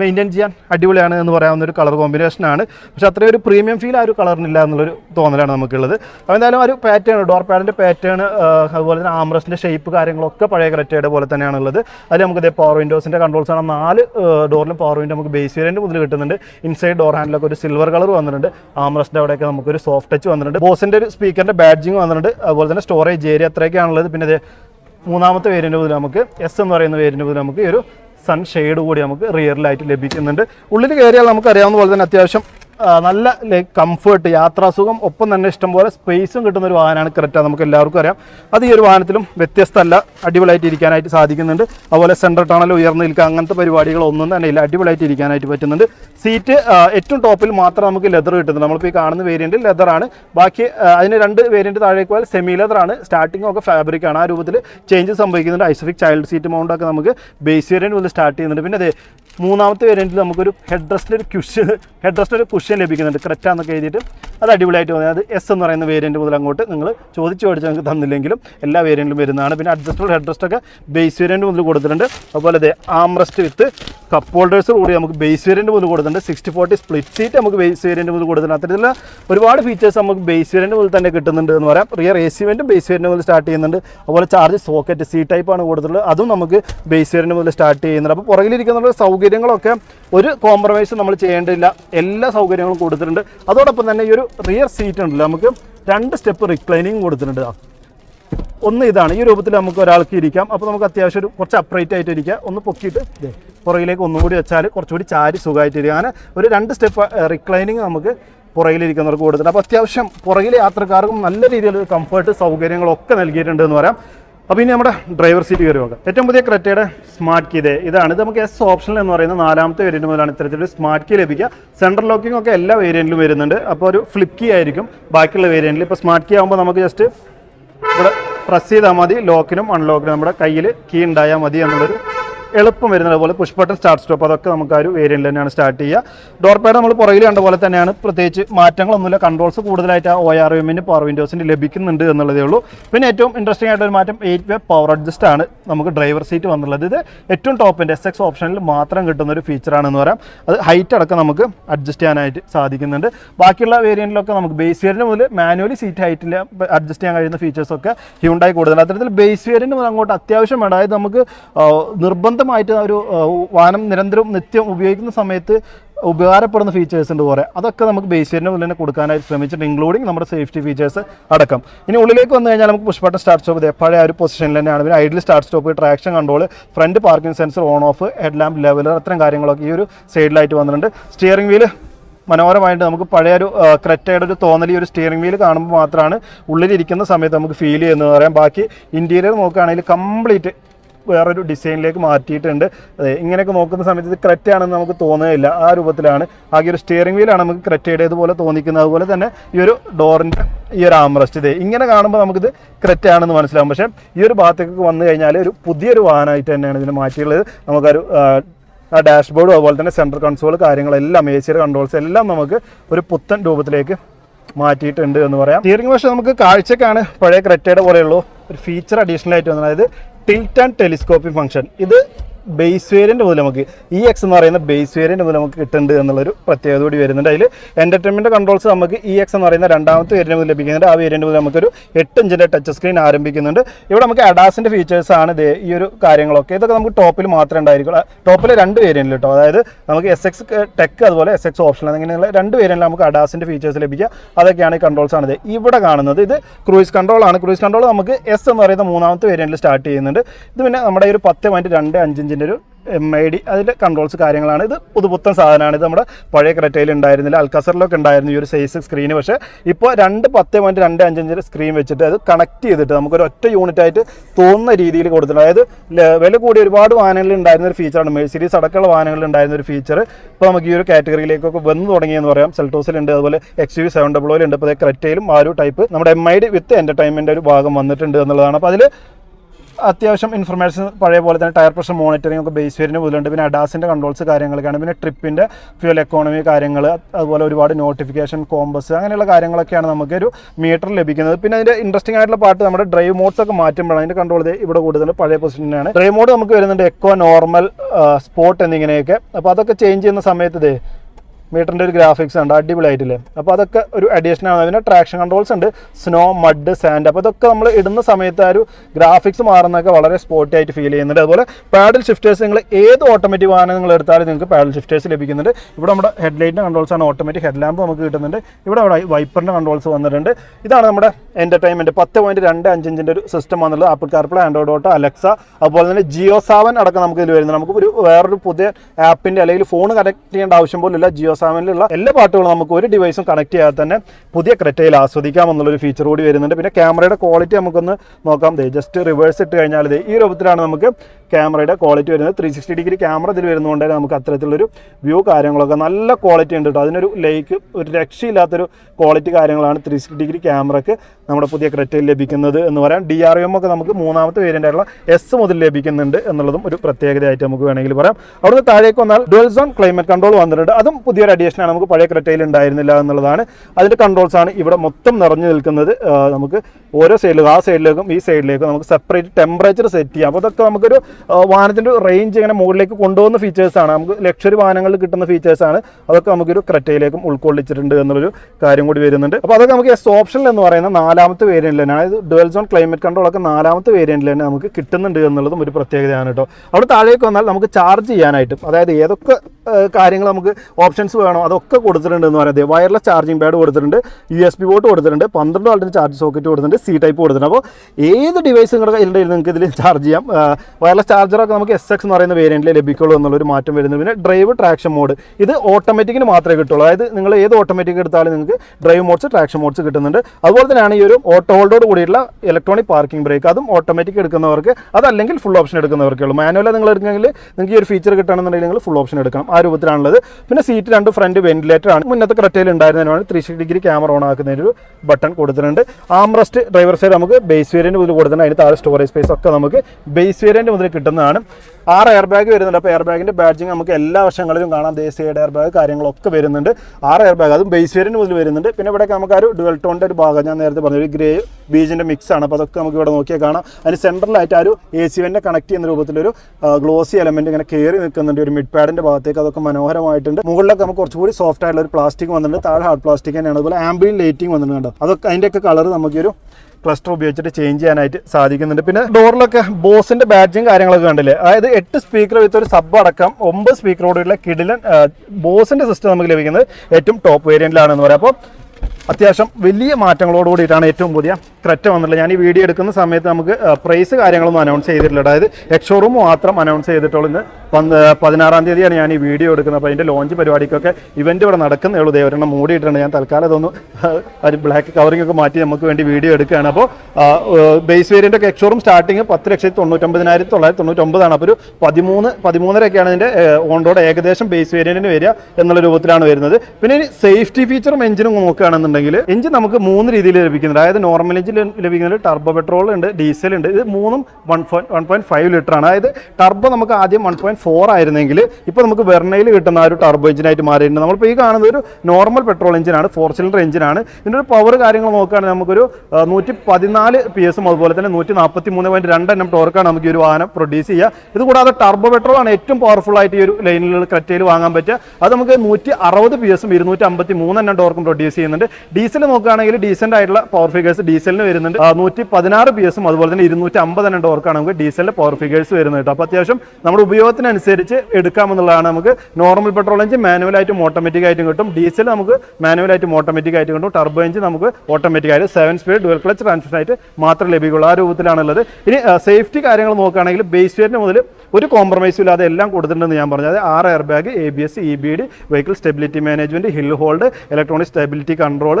മെയിന്റെയിൻ ചെയ്യാൻ അടിപൊളിയാണ് എന്ന് പറയാവുന്ന ഒരു കളർ കോമ്പിനേഷനാണ് പക്ഷെ അത്രയും ഒരു പ്രീമിയം ഫീൽ ആ ഒരു കളറിനില്ല എന്നുള്ളൊരു തോന്നലാണ് നമുക്കുള്ളത്. അപ്പോൾ എന്തായാലും ഒരു പാറ്റേൺ ഡോർ പാഡിന്റെ പാറ്റേൺ അതുപോലെ തന്നെ ആംബ്രസിന്റെ ഷേപ്പ് കാര്യങ്ങളൊക്കെ പഴയ ക്രെറ്റയുടെ പോലെ തന്നെയാണ് ഉള്ളത് അതിൽ നമുക്ക് ഇതേ പവർ വിൻഡോസിന്റെ കൺട്രോൾസ് ആണ് നാല് ഡോറിലും പവർ വിൻഡോ നമുക്ക് ബേസ് വേരിയന്റ് മുതൽ കിട്ടുന്നുണ്ട്. ഇൻസൈഡ് ഡോർ ഹാൻഡിലൊക്കെ ഒരു സിൽവർ കളർ വന്നിട്ടുണ്ട്. ആംബ്രസിന്റെ അവിടെയൊക്കെ നമുക്കൊരു സോഫ്റ്റ് ടച്ച് വന്നിട്ടുണ്ട്. ബോസിന്റെ ഒരു സ്പീക്കറിന്റെ ബാഡ്ജിങ് വന്നിട്ടുണ്ട്. അതുപോലെ തന്നെ സ്റ്റോറേജ് ഏരിയ അത്രയൊക്കെയാണുള്ളത്. പിന്നെ ഇത് മൂന്നാമത്തെ വേരിയന്റ് മുതൽ നമുക്ക് എസ് എന്ന് പറയുന്ന വേരിയന്റ് മുതൽ നമുക്ക് ഈ ഒരു സൺ ഷെയ്ഡ് കൂടി നമുക്ക് റിയറിലായിട്ട് ലഭിക്കുന്നുണ്ട്. ഉള്ളിൽ കയറിയാൽ നമുക്ക് അറിയാവുന്ന പോലെ തന്നെ അത്യാവശ്യം നല്ല കംഫർട്ട് യാത്രാസുഖം ഒപ്പം തന്നെ ഇഷ്ടംപോലെ സ്പേസും കിട്ടുന്ന ഒരു വാഹനമാണ് ക്രെറ്റ നമുക്ക് എല്ലാവർക്കും അറിയാം. അത് ഈ ഒരു വാഹനത്തിലും വ്യത്യസ്തമല്ല. അടിപൊളിയായിട്ട് ഇരിക്കാനായിട്ട് സാധിക്കുന്നുണ്ട്. അതുപോലെ സെൻട്രൽ ടണൽ ഉയർന്നു നിൽക്കുക അങ്ങനത്തെ പരിപാടികളൊന്നും തന്നെ ഇല്ല. അടിപൊളിയായിട്ട് ഇരിക്കാനായിട്ട് പറ്റുന്നുണ്ട്. സീറ്റ് ഏറ്റവും ടോപ്പിൽ മാത്രം നമുക്ക് ലെതർ കിട്ടുന്നുണ്ട്. നമ്മളിപ്പോൾ ഈ കാണുന്ന വേരിയന്റ് ലെതറാണ് ബാക്കി അതിന് രണ്ട് വേരിയന്റ് താഴേക്ക് പോയാൽ സെമി ലെതറാണ് സ്റ്റാർട്ടിംഗ് ഒക്കെ ഫാബ്രിക്കാണ് ആ രൂപത്തിൽ ചേഞ്ച് സംഭവിക്കുന്നുണ്ട്. ഐസഫിക് ചൈൽഡ് സീറ്റ് മൗണ്ടൊക്കെ നമുക്ക് ബേസ് വേരിയന്റ് മുതൽ സ്റ്റാർട്ട് ചെയ്യുന്നുണ്ട്. പിന്നെ അതെ മൂന്നാമത്തെ വേരിയന്റിൽ നമുക്കൊരു ഹെഡ് റെസ്റ്റിൽ ഒരു ക്യുഷ് ഹെഡ് റെസ്റ്റിൽ ഒരു ലഭിക്കുന്നുണ്ട്. ക്രെറ്റ എന്നൊക്കെ എഴുതിയിട്ട് അത് അടിപൊളിയായിട്ട് തോന്നി. അത് എസ് എന്ന് പറയുന്ന വേരിയന്റ് മുതൽ അങ്ങോട്ട് നിങ്ങൾ ചോദിച്ചു മേടിച്ച് നിങ്ങൾക്ക് തന്നില്ലെങ്കിലും എല്ലാ വേരിയന്റിലും വരുന്നതാണ്. പിന്നെ അഡ്ജസ്റ്റബിൾ ഹെഡ് റെസ്റ്റ് ഒക്കെ ബേസ് വേരിയന്റ് മുതൽ കൊടുത്തിട്ടുണ്ട്. അതുപോലെ അതെ ആംറസ്റ്റ് വിത്ത് കപ്പ് ഹോൾഡേഴ്സ് കൂടി നമുക്ക് ബേസ് വേരിയന്റ് മുതൽ കൊടുത്തിട്ടുണ്ട്. സിക്സ്റ്റി ഫോർട്ടി സ്പ്ലിറ്റ് സീറ്റ് നമുക്ക് ബേസ് വേരിയന്റ് മുതൽ കൊടുത്തിട്ടുണ്ട്. അത്തരത്തിലുള്ള ഒരുപാട് ഫീച്ചേഴ്സ് നമുക്ക് ബേസ് വേരിയന്റ് മുതൽ തന്നെ കിട്ടുന്നുണ്ട് എന്ന് പറയാം. റിയർ എ സി വെന്റും ബേസ് വേരിയന്റ് മുതൽ സ്റ്റാർട്ട് ചെയ്യുന്നുണ്ട്. അതുപോലെ ചാർജ് സോക്കറ്റ് സി ടൈപ്പാണ് കൊടുത്തിട്ടുള്ളത്. അതും നമുക്ക് ബേസ് വേരിയന്റ് മുതൽ സ്റ്റാർട്ട് ചെയ്യുന്നുണ്ട്. അപ്പോൾ പുറകിലിരിക്കുന്ന സൗകര്യങ്ങളൊക്കെ ഒരു കോംപ്രമൈസ് നമ്മൾ ചെയ്യേണ്ടതില്ല. എല്ലാ സൗകര്യങ്ങളും കൊടുത്തിട്ടുണ്ട്. അതോടൊപ്പം തന്നെ ഈ ഒരു റിയർ സീറ്റ് ഉണ്ടല്ലോ. നമുക്ക് രണ്ട് സ്റ്റെപ്പ് റിക്ലൈനിങ് കൊടുത്തിട്ടുണ്ട് ഒന്ന് ഇതാണ്. ഈ രൂപത്തിൽ നമുക്ക് ഒരാൾക്ക് ഇരിക്കാം. അപ്പോൾ നമുക്ക് അത്യാവശ്യം ഒരു കുറച്ച് അപ്രൈറ്റ് ആയിട്ട് ഇരിക്കുക ഒന്ന് പൊക്കിയിട്ട് പുറകിലേക്ക് ഒന്നും കൂടി വെച്ചാൽ കുറച്ചുകൂടി ചാരി സുഖമായിട്ട് ഇരിക്കുക അങ്ങനെ ഒരു രണ്ട് സ്റ്റെപ്പ് റിക്ലൈനിങ് നമുക്ക് പുറകിലിരിക്കുന്നവർക്ക് കൊടുത്തിട്ടുണ്ട്. അപ്പോൾ അത്യാവശ്യം പുറകിലെ യാത്രക്കാർക്കും നല്ല രീതിയിൽ കംഫർട്ട് സൗകര്യങ്ങളൊക്കെ നൽകിയിട്ടുണ്ട് എന്ന് പറയാം. അപ്പോൾ ഇനി നമ്മുടെ ഡ്രൈവർ സീറ്റ് കയറി നോക്കാം. ഏറ്റവും പുതിയ ക്രെറ്റയുടെ സ്മാർട്ട് കീ ഇതേ ഇതാണ്. ഇത് നമുക്ക് എസ് ഓപ്ഷനിൽ എന്ന് പറയുന്ന നാലാമത്തെ വേരിയന്റ് മുതലാണ് ഇത്തരത്തിലൊരു സ്മാർട്ട് കീ ലഭിക്കുക. സെൻട്രൽ ലോക്കിംഗ് ഒക്കെ എല്ലാ വേരിയന്റിലും വരുന്നുണ്ട്. അപ്പോൾ ഒരു ഫ്ലിപ്പ് കീ ആയിരിക്കും ബാക്കിയുള്ള വേരിയന്റിൽ ഇപ്പോൾ സ്മാർട്ട് കീ ആകുമ്പോൾ നമുക്ക് ജസ്റ്റ് ഇവിടെ പ്രസ് ചെയ്താൽ മതി. ലോക്കിനും അൺലോക്കിനും നമ്മുടെ കയ്യിൽ കീ ഉണ്ടായാൽ മതി എന്നുള്ളൊരു എളുപ്പം വരുന്നത് പോലെ പുഷ് ബട്ടൺ സ്റ്റാർട്ട് സ്റ്റോപ്പ് അതൊക്കെ നമുക്ക് ആ ഒരു വേരിയന്റിൽ തന്നെയാണ് സ്റ്റാർട്ട് ചെയ്യുക. ഡോർ പാഡ് നമ്മൾ പുറകിൽ കണ്ട പോലെ തന്നെയാണ് പ്രത്യേകിച്ച് മാറ്റങ്ങളൊന്നുമില്ല. കൺട്രോൾസ് കൂടുതലായിട്ട് ആ ഒ ആർ എമ്മിന് പവർ വിൻഡോസിന് ലഭിക്കുന്നുണ്ട് എന്നുള്ളതേ ഉള്ളൂ. പിന്നെ ഏറ്റവും ഇൻട്രസ്റ്റിംഗ് ആയിട്ട് ഒരു മാറ്റം എയ്റ്റ് വേ പവർ അഡ്ജസ്റ്റ് ആണ് നമുക്ക് ഡ്രൈവർ സീറ്റ് വന്നുള്ളത് ഇത് ഏറ്റവും ടോപ്പിന്റെ എസ് എക്സ് ഓപ്ഷനിൽ മാത്രം കിട്ടുന്ന ഒരു ഫീച്ചറാണെന്ന് പറയാം. അത് ഹൈറ്റ് അടക്കം നമുക്ക് അഡ്ജസ്റ്റ് ചെയ്യാനായിട്ട് സാധിക്കുന്നുണ്ട്. ബാക്കിയുള്ള വേരിയന്റിലൊക്കെ നമുക്ക് ബേസ് വേരിയന്റ് മുതൽ മാനുവലി സീറ്റ് ഹൈറ്റിൽ അഡ്ജസ്റ്റ് ചെയ്യാൻ കഴിയുന്ന ഫീച്ചേഴ്സൊക്കെ ഹ്യൂണ്ടായി കൂടുതൽ. അത്തരത്തിൽ ബേസ് വേരിയന്റ് മുതൽ അങ്ങോട്ട് അത്യാവശ്യം വേണ്ട അതായത് നമുക്ക് ആ, നിർബന്ധമായിട്ട് ഒരു വാഹനം നിരന്തരം നിത്യം ഉപയോഗിക്കുന്ന സമയത്ത് ഉപകാരപ്പെടുന്ന ഫീച്ചേഴ്സ് ഉണ്ട് കുറേ. അതൊക്കെ നമുക്ക് ബേസിയറിന് ഉള്ളിൽ തന്നെ കൊടുക്കാനായിട്ട് ശ്രമിച്ചിട്ടുണ്ട് ഇൻക്ലൂഡിങ് നമ്മുടെ സേഫ്റ്റി ഫീച്ചേഴ്സ് അടക്കം. ഇനി ഉള്ളിലേക്ക് വന്നു കഴിഞ്ഞാൽ നമുക്ക് പുഷ്പട്ട സ്റ്റാർട്ട് സ്റ്റോപ്പ് പഴയ ഒരു പൊസിഷനിൽ തന്നെയാണ്. പിന്നെ idle start stop traction control front parking sensor on off head lamp leveler അത്തരം കാര്യങ്ങളൊക്കെ ഈ ഒരു സൈഡിലായിട്ട് വന്നിട്ടുണ്ട്. സ്റ്റിയറിംഗ് വീൽ മനോഹരമായിട്ട് നമുക്ക് പഴയ ഒരു ക്രെറ്റയുടെ ഒരു തോന്നൽ ഈ ഒരു സ്റ്റിയറിംഗ് വീൽ കാണുമ്പോൾ മാത്രമാണ് ഉള്ളിലിരിക്കുന്ന സമയത്ത് നമുക്ക് ഫീൽ ചെയ്യുന്നത് പറയാം. ബാക്കി ഇന്റീരിയർ നോക്കുകയാണെങ്കിൽ കംപ്ലീറ്റ് വേറൊരു ഡിസൈനിലേക്ക് മാറ്റിയിട്ടുണ്ട്. ഇങ്ങനെയൊക്കെ നോക്കുന്ന സമയത്ത് ഇത് ക്രെറ്റ ആണെന്ന് നമുക്ക് തോന്നുകയില്ല. ആ രൂപത്തിലാണ്. ആകെ ഒരു സ്റ്റിയറിംഗ് വീലാണ് നമുക്ക് ക്രെറ്റയുടേതുപോലെ തോന്നിക്കുന്നത്. അതുപോലെ തന്നെ ഈ ഒരു ഡോറിന്റെ ഈ ഒരു ആംറസ്റ്റ് ഇത് ഇങ്ങനെ കാണുമ്പോൾ നമുക്കിത് ക്രെറ്റ ആണെന്ന് മനസ്സിലാവും. പക്ഷേ ഈ ഒരു ഭാഗത്തേക്ക് വന്നു കഴിഞ്ഞാൽ ഒരു പുതിയൊരു വാഹനമായിട്ട് തന്നെയാണ് ഇതിനെ മാറ്റിയുള്ളത്. നമുക്കൊരു ആ, ആ ഡാഷ്ബോർഡും അതുപോലെ തന്നെ സെൻട്രൽ കൺസോൾ കാര്യങ്ങളെല്ലാം എ സിയുടെ കൺട്രോൾസ് എല്ലാം നമുക്ക് ഒരു പുത്തൻ രൂപത്തിലേക്ക് മാറ്റിയിട്ടുണ്ട് എന്ന് പറയാം. സ്റ്റിയറിംഗ് വശം നമുക്ക് കാഴ്ചക്കാണ് പഴയ ക്രെറ്റയുടെ പോലെയുള്ളൂ. ഒരു ഫീച്ചർ അഡീഷണൽ ആയിട്ട് വന്നത്. അതായത് ടിൽറ്റ് ആൻഡ് ടെലിസ്കോപ്പിംഗ് ഫംഗ്ഷൻ. ഇത് ബേസ് വേരിയന്റ് മുതൽ നമുക്ക് ഇ എക്സ് എന്ന് പറയുന്ന ബേസ് വേരിയന്റ് മുതൽ നമുക്ക് കിട്ടുന്നുണ്ട് എന്നുള്ളൊരു പ്രത്യേകത കൂടി വരുന്നുണ്ട്. അതിൽ എന്റർടൈൻമെന്റ് കൺട്രോൾസ് നമുക്ക് ഇ എക്സ് എന്ന് പറയുന്ന രണ്ടാമത്തെ വേരിയന്റ് മുതൽ ലഭിക്കുന്നുണ്ട്. ആ വേരിയന്റ് മുതൽ നമുക്കൊരു എട്ട് ഇഞ്ചിന്റെ ടച്ച് സ്ക്രീൻ ആരംഭിക്കുന്നുണ്ട്. ഇവിടെ നമുക്ക് അഡാസിന്റെ ഫീച്ചേഴ്സ് ആണ് ഈ ഒരു കാര്യങ്ങളൊക്കെ. ഇതൊക്കെ നമുക്ക് ടോപ്പിൽ മാത്രമേ ഉണ്ടായിരിക്കുള്ളൂ. ടോപ്പിൽ രണ്ട് വേരിയന്റ് കേട്ടോ അതായത് നമുക്ക് എസ് എക്സ് ടെക്ക് അതുപോലെ എസ് എക്സ് ഓപ്ഷൻ അങ്ങനെയുള്ള രണ്ട് വേരിയന്റിൽ നമുക്ക് അഡാസിന്റെ ഫീച്ചേഴ്സ് ലഭിക്കുക. അതൊക്കെയാണ് ഈ കൺട്രോൾസ് ആണ്. ഇവിടെ കാണുന്നത് ഇത് ക്രൂയിസ് കൺട്രോൾ ആണ്. ക്രൂയിസ് കൺട്രോൾ നമുക്ക് എസ് എന്ന് പറയുന്ന മൂന്നാമത്തെ വേരിയന്റിൽ സ്റ്റാർട്ട് ചെയ്യുന്നുണ്ട്. ഇത് പിന്നെ നമ്മുടെ ഈ ഒരു പത്ത് പോയിന്റ് രണ്ട് അഞ്ച് ഇഞ്ചിന്റെ ഒരു എം ഐ ഡി അതിന്റെ കൺട്രോൾസ് കാര്യങ്ങളാണ്. ഇത് പുതുപുത്തൻ സാധനമാണ്. ഇത് നമ്മുടെ പഴയ ക്രെറ്റയിൽ ഉണ്ടായിരുന്നില്ല. അൽക്കസറിലൊക്കെ ഉണ്ടായിരുന്നു ഈ ഒരു സൈസ് സ്ക്രീൻ പക്ഷേ ഇപ്പോൾ രണ്ട് പത്ത് പോയിന്റ് രണ്ട് അഞ്ച് ഇഞ്ചിന്റെ സ്ക്രീൻ വെച്ചിട്ട് അത് കണക്ട് ചെയ്തിട്ട് നമുക്കൊരു ഒറ്റ യൂണിറ്റ് ആയിട്ട് തോന്നുന്ന രീതിയിൽ കൊടുത്തിട്ടുണ്ട്. അതായത് വില കൂടിയ ഒരുപാട് വാഹനങ്ങളിൽ ഉണ്ടായിരുന്ന ഒരു ഫീച്ചറാണ് മെഴ്സീരീസ് അടക്കമുള്ള വാഹനങ്ങളിൽ ഉണ്ടായിരുന്ന ഒരു ഫീച്ചർ ഇപ്പോൾ നമുക്ക് ഈ ഒരു കാറ്റഗറിയിലേക്കൊക്കെ വന്നു തുടങ്ങിയെന്ന് പറയാം. സെൽട്ടോസിലുണ്ട് അതുപോലെ എക്സ് യു സെവൻ ഡബിൾ ഉണ്ട്. ഇപ്പോൾ ക്രെറ്റയിലും ആ ഒരു ടൈപ്പ് നമ്മുടെ M I D with entertainment ഒരു ഭാഗം വന്നിട്ടുണ്ട് എന്നുള്ളതാണ്. അപ്പോൾ അതിൽ അത്യാവശ്യം ഇൻഫർമേഷൻ പഴയ പോലെ തന്നെ ടയർ പ്രഷർ മോണിറ്ററിംഗ് ഒക്കെ ബേസ് വേരിന് മുതലുണ്ട് പിന്നെ അഡാസിന്റെ കൺട്രോൾസ് കാര്യങ്ങളൊക്കെയാണ്. പിന്നെ ട്രിപ്പിന്റെ ഫ്യൂൽ എക്കോണമി കാര്യങ്ങൾ അതുപോലെ ഒരുപാട് നോട്ടിഫിക്കേഷൻ കോമ്പസ് അങ്ങനെയുള്ള കാര്യങ്ങളൊക്കെയാണ് നമുക്ക് ഒരു മീറ്റർ ലഭിക്കുന്നത്. പിന്നെ അതിന്റെ ഇൻട്രസ്റ്റിംഗ് ആയിട്ടുള്ള പാർട്ട് നമ്മുടെ ഡ്രൈവ് മോഡ്സ് ഒക്കെ മാറ്റുമ്പോഴാണ് അതിന്റെ കൺട്രോൾ ഇവിടെ കൂടുതൽ പഴയ പൊസിഷനാണ് ഡ്രൈവ് മോഡ് നമുക്ക് വരുന്നുണ്ട് എക്കോ നോർമൽ സ്പോട്ട് എന്നിങ്ങനെയൊക്കെ. അപ്പോൾ അതൊക്കെ ചേഞ്ച് ചെയ്യുന്ന സമയത്ത് മീറ്ററിന്റെ ഒരു ഗ്രാഫിക്സ് ഉണ്ട് അടിപൊളിയായിട്ടില്ലേ? അപ്പോൾ അതൊക്കെ ഒരു അഡീഷണൽ ആണ്. പിന്നെ ട്രാക്ഷൻ കൺട്രോൾസ് ഉണ്ട്. സ്നോ മഡ് സാൻഡ് അപ്പോൾ ഇതൊക്കെ നമ്മൾ ഇടുന്ന സമയത്ത് ആ ഒരു ഗ്രാഫിക്സ് മാറുന്നതൊക്കെ വളരെ സ്പോട്ടി ആയിട്ട് ഫീൽ ചെയ്യുന്നുണ്ട്. അതുപോലെ പാഡൽ ഷിഫ്റ്റേഴ്സ് നിങ്ങൾ ഏത് ഓട്ടോമാറ്റിക് വാഹനം നിങ്ങൾ എടുത്താലും നിങ്ങൾക്ക് പാഡൽ ഷിഫ്റ്റേഴ്സ് ലഭിക്കുന്നുണ്ട്. ഇവിടെ നമ്മുടെ ഹെഡ്ലൈറ്റിന്റെ കൺട്രോൾസ് ആണ്. ഓട്ടോമാറ്റിക് ഹെഡ് ലാമ്പ് നമുക്ക് കിട്ടുന്നുണ്ട്. ഇവിടെ അവിടെ വൈപ്പറിന്റെ കൺട്രോൾസ് വന്നിട്ടുണ്ട്. ഇതാണ് നമ്മുടെ എന്റർടൈൻമെന്റ് പത്ത് പോയിന്റ് രണ്ട് അഞ്ചിന്റെ ഒരു system വന്നുള്ളത് Apple CarPlay Android Auto Alexa അതുപോലെ തന്നെ ജിയോ സാവൻ അടക്കം നമുക്ക് ഇതിൽ വരുന്നുണ്ട്. നമുക്ക് ഒരു വേറൊരു പുതിയ ആപ്പിന്റെ അല്ലെങ്കിൽ ഫോൺ കണക്ട് ചെയ്യേണ്ട ആവശ്യം പോലും ഇല്ല. ജിയോ സാവനിലുള്ള എല്ലാ പാട്ടുകളും നമുക്ക് ഒരു ഡിവൈസും കണക്ട് ചെയ്യാതെ തന്നെ പുതിയ ക്രെറ്റയിൽ ആസ്വദിക്കാം എന്നുള്ളൊരു ഫീച്ചർ കൂടി വരുന്നുണ്ട്. പിന്നെ ക്യാമറയുടെ ക്വാളിറ്റി നമുക്കൊന്ന് നോക്കാം. ജസ്റ്റ് റിവേഴ്സ് ഇട്ട് കഴിഞ്ഞാൽ ഇത് ഈ രൂപത്തിലാണ് നമുക്ക് ക്യാമറയുടെ ക്വാളിറ്റി വരുന്നത്. ത്രീ സിക്സ്റ്റി ഡിഗ്രി ക്യാമറ ഇതിൽ വരുന്നതുകൊണ്ട് നമുക്ക് അത്തരത്തിലുള്ളൊരു വ്യൂ കാര്യങ്ങളൊക്കെ നല്ല ക്വാളിറ്റി ഉണ്ട് കേട്ടോ അതിനൊരു ലൈക്ക് ഒരു രക്ഷയില്ലാത്തൊരു ക്വാളിറ്റി കാര്യങ്ങളാണ് ത്രീ സിക്സ്റ്റി ഡിഗ്രി ക്യാമറയ്ക്ക് നമ്മുടെ പുതിയ ക്രെറ്റയിൽ ലഭിക്കുന്നത് എന്ന് പറയാം. ഡി ആർ എം ഒക്കെ നമുക്ക് മൂന്നാമത്തെ വേരിയന്റ് ആയിട്ടുള്ള എസ് മുതൽ ലഭിക്കുന്നുണ്ട് എന്നുള്ളതും ഒരു പ്രത്യേകതയായിട്ട് നമുക്ക് വേണമെങ്കിൽ പറയാം. അവിടുന്ന് താഴേക്ക് വന്നാൽ ഡുവൽ സോൺ ക്ലൈമറ്റ് കൺട്രോൾ വന്നിട്ടുണ്ട്. അതും പുതിയൊരു അഡീഷനാണ് നമുക്ക് പഴയ ക്രെറ്റയിൽ ഉണ്ടായിരുന്നില്ല എന്നുള്ളതാണ്. അതിന്റെ കൺട്രോൾസ് ആണ് ഇവിടെ മൊത്തം നിറഞ്ഞു നിൽക്കുന്നത്. നമുക്ക് ഓരോ സൈഡിലും ആ സൈഡിലേക്കും ഈ സൈഡിലേക്കും നമുക്ക് സെപ്പറേറ്റ് ടെമ്പറേച്ചർ സെറ്റ് ചെയ്യാം. അപ്പോൾ അതൊക്കെ നമുക്കൊരു വാഹനത്തിന്റെ റേഞ്ച് ഇങ്ങനെ മുകളിലേക്ക് കൊണ്ടുപോകുന്ന ഫീച്ചേഴ്സാണ് നമുക്ക് ലക്ഷറി വാഹനങ്ങളിൽ കിട്ടുന്ന ഫീച്ചേഴ്സാണ് അതൊക്കെ നമുക്കൊരു ക്രെറ്റയിലേക്കും ഉൾക്കൊള്ളിച്ചിട്ടുണ്ട് എന്നുള്ളൊരു കാര്യം കൂടി വരുന്നുണ്ട്. അപ്പോൾ അതൊക്കെ നമുക്ക് എസ് ഓപ്ഷൻ എന്ന് പറയുന്ന നാലാമത്തെ വേരിയന്റിൽ തന്നെ അതായത് ഡുവൽ സോൺ ക്ലൈമറ്റ് കൺട്രോൾ ഒക്കെ നാലാമത്തെ വേരിയന്റിൽ തന്നെ നമുക്ക് കിട്ടുന്നുണ്ട് എന്നുള്ളതും ഒരു പ്രത്യേകതയാണ് കേട്ടോ. അവിടെ താഴേക്ക് വന്നാൽ നമുക്ക് ചാർജ് ചെയ്യാനായിട്ടും അതായത് ഏതൊക്കെ കാര്യങ്ങൾ നമുക്ക് ഓപ്ഷൻസ് വേണോ അതൊക്കെ കൊടുത്തിട്ടുണ്ട് എന്ന് പറയുന്നത്. വയർലെസ് ചാർജിങ് പാഡ് കൊടുത്തിട്ടുണ്ട് യു എസ് ബി ബോട്ട് കൊടുത്തിട്ടുണ്ട് പന്ത്രണ്ട് വാൾട്ടിന് ചാർജ് സോക്കറ്റ് കൊടുത്തിട്ടുണ്ട് സി ടൈപ്പ് കൊടുത്തിട്ടുണ്ട്. അപ്പോൾ ഏത് ഡിവൈസ് നിങ്ങളുടെ കയ്യിലുണ്ടെങ്കിൽ നിങ്ങൾക്ക് ഇതിൽ ചാർജ് ചെയ്യാം. വയർലെസ് ചാർജറൊക്കെ നമുക്ക് എസ് എക്സ് എന്ന് പറയുന്ന വേരിയന്റിൽ ലഭിക്കുള്ളൂ എന്നുള്ളൊരു മാറ്റം വരുന്നത് പിന്നെ ഡ്രൈവ് ട്രാക്ഷൻ മോഡ് ഇത് ഓട്ടോമാറ്റിക്കിന് മാത്രമേ കിട്ടുള്ളൂ. അതായത് നിങ്ങൾ ഏത് ഓട്ടോമാറ്റിക് എടുത്താലും നിങ്ങൾക്ക് ഡ്രൈവ് മോഡ്സ് ട്രാക്ഷൻ മോഡ്സ് കിട്ടുന്നുണ്ട്. അതുപോലെ തന്നെയാണ് ഒരു ഓട്ടോ ഹോൾഡോട് കൂടിയിട്ടുള്ള ഇലക്ട്രോണിക് പാർക്കിംഗ് ബ്രേക്ക് അതും ഓട്ടോമാറ്റിക് എടുക്കുന്നവർക്ക് അതല്ലെങ്കിൽ ഫുൾ ഓപ്ഷൻ എടുക്കുന്നവർക്കേ ഉള്ളൂ. മാനുവൽ നിങ്ങൾ എടുക്കുമെങ്കിൽ നിങ്ങൾക്ക് ഈ ഒരു ഫീച്ചർ കിട്ടണമെന്നുണ്ടെങ്കിൽ നിങ്ങൾ ഫുൾ ഓപ്ഷൻ എടുക്കണം. ആ രൂപത്തിലാണുള്ളത്. പിന്നെ സീറ്റ് രണ്ട് ഫ്രണ്ട് വെന്റിലേറ്റർ ആണ്. മുന്നത്തെ ക്രറ്റയിൽ ഉണ്ടായിരുന്നതിനാണ് three sixty degree camera on ആക്കുന്നതിന് ഒരു ബട്ടൺ കൊടുത്തിട്ടുണ്ട്. ആംറസ്റ്റ് ഡ്രൈവർ സൈഡ് നമുക്ക് ബേസ് വേരിയന്റ് മുതൽ കൊടുത്തിട്ടുണ്ട്. അതിന് താഴെ സ്റ്റോറേജ് സ്പേസ് ഒക്കെ നമുക്ക് ബേസ് വേരിയന്റ് മുതൽ കിട്ടുന്നതാണ്. ആറ് എയർ ബാഗ് വരുന്നുണ്ട്. അപ്പോൾ എയർ ബാഗിന്റെ ബാഡ്ജിങ് നമുക്ക് എല്ലാ വശങ്ങളിലും കാണാം. ദേശീയ എയർ ബാഗ് കാര്യങ്ങളൊക്കെ വരുന്നുണ്ട്. ആറ് എയർ ബാഗ് അതും ബേസ് വേരിയന്റ് മുതൽ വരുന്നുണ്ട്. പിന്നെ ഇവിടെ നമുക്ക് ആ ഒരു ഡുവൽ ടോണിന്റെ ഒരു ഭാഗം ഞാൻ നേരത്തെ പറഞ്ഞു ഒരു ഗ്രേ ബീജിന്റെ മിക്സ് ആണ്. അപ്പോൾ അതൊക്കെ നമുക്ക് ഇവിടെ നോക്കിയാൽ കാണാം. അതിന് സെൻട്രലായിട്ട് ആ ഒരു എ സി വെന്റെ കണക്ട് ചെയ്യുന്ന രൂപത്തിലൊരു ഗ്ലോസി എലമെന്റ് ഇങ്ങനെ കയറി നിൽക്കുന്നുണ്ട്. ഒരു മിഡ് പാഡിന്റെ ഭാഗത്തേക്ക് അതൊക്കെ മനോഹരമായിട്ടുണ്ട്. മുകളിലൊക്കെ നമുക്ക് കുറച്ചുകൂടി സോഫ്റ്റ് ആയിട്ടുള്ള ഒരു പ്ലാസ്റ്റിക് വന്നിട്ടുണ്ട്. താഴെ ഹാർഡ് പ്ലാസ്റ്റിക് തന്നെയാണ്. അതുപോലെ ആംബിയൻ ലൈറ്റിംഗ് വന്നിട്ടുണ്ട് അതൊക്കെ അതിന്റെയൊക്കെ കളർ നമുക്കൊരു ക്ലസ്റ്റർ ഉപയോഗിച്ചിട്ട് ചേഞ്ച് ചെയ്യാനായിട്ട് സാധിക്കുന്നുണ്ട്. പിന്നെ ഡോറിലൊക്കെ ബോസിന്റെ ബാഡ്ജും കാര്യങ്ങളൊക്കെ കണ്ടില്ലേ? അതായത് എട്ട് സ്പീക്കർ വിത്ത് ഒരു സബ് അടക്കം ഒമ്പത് സ്പീക്കറോടുള്ള കിടിലൻ ബോസിന്റെ സിസ്റ്റം നമുക്ക് ലഭിക്കുന്നത് ഏറ്റവും ടോപ്പ് വേരിയന്റിലാണെന്ന് പറയാം. അപ്പോൾ അത്യാവശ്യം വലിയ മാറ്റങ്ങളോട് കൂടിയിട്ടാണ് ഏറ്റവും പുതിയ ക്രെറ്റ വന്നിട്ടുള്ളത്. ഞാൻ ഈ വീഡിയോ എടുക്കുന്ന സമയത്ത് നമുക്ക് പ്രൈസ് കാര്യങ്ങളൊന്നും അനൗൺസ് ചെയ്തിട്ടില്ല. അതായത് എക്സോറൂം മാത്രം അനൗൺസ് ചെയ്തിട്ടുള്ളൂ ഇന്ന്. പതിനാറാം തീയതിയാണ് ഞാൻ ഈ വീഡിയോ എടുക്കുന്നത്. അപ്പോൾ അതിന്റെ ലോഞ്ച് പരിപാടിക്കൊക്കെ ഇവന്റ് ഇവിടെ നടക്കുന്നേ ഉള്ളൂ. ദേവരെണ്ണം മൂടിയിട്ടുണ്ട്. ഞാൻ തൽക്കാലം അതൊന്ന് ഒരു ബ്ലാക്ക് കവറിംഗ് ഒക്കെ മാറ്റി നമുക്ക് വേണ്ടി വീഡിയോ എടുക്കുകയാണ്. അപ്പോൾ ബേസ് വേരിയന്റ് ഒക്കെ എക്സോറൂം സ്റ്റാർട്ടിങ് പത്ത് ലക്ഷത്തി തൊണ്ണൂറ്റൊമ്പതിനായിരത്തി തൊള്ളായിരത്തി തൊണ്ണൂറ്റൊമ്പതാണ്. അപ്പോൾ ഒരു പതിമൂന്ന് പതിമൂന്നരൊക്കെയാണ് ഇതിന്റെ ഓൺ റോഡ് ഏകദേശം ബേസ് വേരിയന്റിന് വരിക എന്നുള്ള രൂപത്തിലാണ് വരുന്നത്. പിന്നെ ഇനി സേഫ്റ്റി ഫീച്ചറും എഞ്ചിനും നോക്കുകയാണെന്നുണ്ടെങ്കിൽ എഞ്ചിൻ നമുക്ക് മൂന്ന് രീതിയിൽ ലഭിക്കുന്നുണ്ട്. അതായത് നോർമൽ എഞ്ചിൻ ലഭിക്കുന്നത് ടർബോ പെട്രോൾ ഉണ്ട് ഡീസൽ ഉണ്ട്. ഇത് മൂന്നും one one point five litre ആണ്. അതായത് ടർബോ നമുക്ക് ആദ്യം വൺ പോയിന്റ് ഫോർ ആയിരുന്നെങ്കിൽ ഇപ്പോൾ നമുക്ക് വെർണയിൽ കിട്ടുന്ന ആ ഒരു ടർബോ എഞ്ചിനായിട്ട് മാറിയിട്ടുണ്ട്. നമ്മളിപ്പോൾ ഈ കാണുന്നത് ഒരു നോർമൽ പെട്രോൾ എഞ്ചിനാണ് ഫോർ സിലിണ്ടർ എഞ്ചിനാണ് ഇതിന്റെ ഒരു പവർ കാര്യങ്ങൾ നോക്കുകയാണെങ്കിൽ നമുക്കൊരു നൂറ്റി പതിനാല് പി എസും അതുപോലെ തന്നെ നൂറ്റി നാൽപ്പത്തി മൂന്ന് പോയിന്റ് രണ്ട് എണ്ണം ടോർക്കാണ് നമുക്ക് ഈ ഒരു വാഹനം പ്രൊഡ്യൂസ് ചെയ്യുക. ഇത് കൂടാതെ ടർബോ പെട്രോൾ ആണ് ഏറ്റവും പവർഫുൾ ആയിട്ട് ഈ ഒരു ലൈനിൽ ക്രറ്റയിൽ വാങ്ങാൻ പറ്റുക. അത് നമുക്ക് നൂറ്റി അറുപത് പി എസും ഇരുന്നൂറ്റി അമ്പത്തി മൂന്ന് എണ്ണം ടോർക്കും പ്രൊഡ്യൂസ് ചെയ്യുന്നുണ്ട്. ഡീസൽ നോക്കുകയാണെങ്കിൽ ഡീസന്റ് ആയിട്ടുള്ള പവർ ഫിഗേഴ്സ് ഡീസലിന് വരുന്നുണ്ട്. നൂറ്റി പതിനാറ് പി എസും അതുപോലെ തന്നെ ഇരുന്നൂറ്റി അമ്പത് തന്നെ ടോർക്കാണ് നമുക്ക് ഡീസലിന്റെ പവർ ഫിഗേഴ്സ് വരുന്നത് അപ്പോൾ അത്യാവശ്യം നമ്മുടെ ഉപയോഗത്തിനനുസരിച്ച് എടുക്കാമെന്നുള്ളതാണ് നമുക്ക് നോർമൽ പെട്രോൾ എഞ്ചിൻ മാനുവൽ ആയിട്ടും ഓട്ടോമാറ്റിക് ആയിട്ടും കിട്ടും. ഡീസൽ നമുക്ക് മാനുവൽ ആയിട്ടും ഓട്ടോമാറ്റിക് ആയിട്ട് കിട്ടും. ടർബോ എഞ്ചിൻ നമുക്ക് ഓട്ടോമാറ്റിക് ആയിട്ട് seven speed dual clutch transmission ആയിട്ട് മാത്രമേ ലഭിക്കുള്ളൂ ആ രൂപത്തിലാണുള്ളത്. ഇനി സേഫ്റ്റി കാര്യങ്ങൾ നോക്കുകയാണെങ്കിൽ ബേസ് വേരിന് മുതൽ ഒരു കോംപ്രമൈസും ഇല്ലാതെ എല്ലാം കൊടുത്തിട്ടുണ്ടെന്ന് ഞാൻ പറഞ്ഞത് ആറ് air bag A B S E B D vehicle stability management hill hold electronic stability control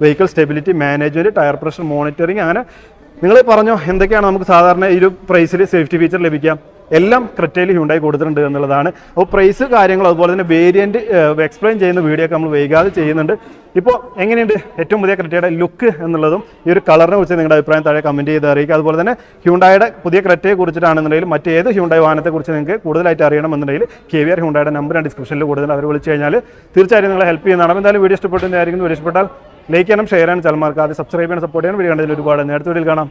vehicle stability management tyre pressure monitoring അങ്ങനെ. നിങ്ങൾ പറഞ്ഞോ എന്തൊക്കെയാണ് നമുക്ക് സാധാരണ ഈ ഒരു പ്രൈസിൽ സേഫ്റ്റി ഫീച്ചർ ലഭിക്കാം എല്ലാം ക്രിറ്റയിൽ ഹ്യൂണ്ടായി കൊടുത്തിട്ടുണ്ട് എന്നുള്ളതാണ്. അപ്പോൾ പ്രൈസ് കാര്യങ്ങൾ അതുപോലെ തന്നെ വേരിയന്റ് എക്സ്പ്ലെയിൻ ചെയ്യുന്ന വീഡിയോ ഒക്കെ നമ്മൾ വൈകാതെ ചെയ്യുന്നുണ്ട്. ഇപ്പോൾ എങ്ങനെയുണ്ട് ഏറ്റവും പുതിയ ക്രിറ്റയുടെ ലുക്ക് എന്നുള്ളതും ഈ ഒരു കളറിനെ കുറിച്ച് നിങ്ങളുടെ അഭിപ്രായം താഴെ കമന്റ് ചെയ്ത് അറിയിക്കുക. അതുപോലെ തന്നെ ഹ്യൂണ്ടായുടെ പുതിയ ക്രിറ്റയെ കുറിച്ചിട്ടാണെന്നുണ്ടെങ്കിൽ മറ്റേത് ഹ്യൂണ്ടായി വാഹനത്തെക്കുറിച്ച് നിങ്ങൾക്ക് കൂടുതലായിട്ട് അറിയണമെന്നുണ്ടെങ്കിൽ കെ വി ആർ ഹ്യൂണ്ടായുടെ നമ്പർ ഡിസ്ക്രിപ്ഷനിൽ കൂടുതൽ അവർ വിളിച്ചു കഴിഞ്ഞാൽ തീർച്ചയായും നിങ്ങളെ ഹെൽപ്പ് ചെയ്യുന്നതാണ്. എന്തായാലും വീഡിയോ ഇഷ്ടപ്പെട്ടെന്നായിരിക്കും വീഡിയോ ഇഷ്ടപ്പെട്ടാൽ ലൈക്ക് ചെയ്യാനും ഷെയർ ചെയ്യാനും ചലമാർക്ക് ആദ്യം സബ്സ്ക്രൈബ് ചെയ്യാനും സപ്പോർട്ട് ചെയ്യാനും വീഡിയോ കണ്ടതിൽ ഒരുപാട് നേരത്തെ വീഡിയോയിൽ കാണാം.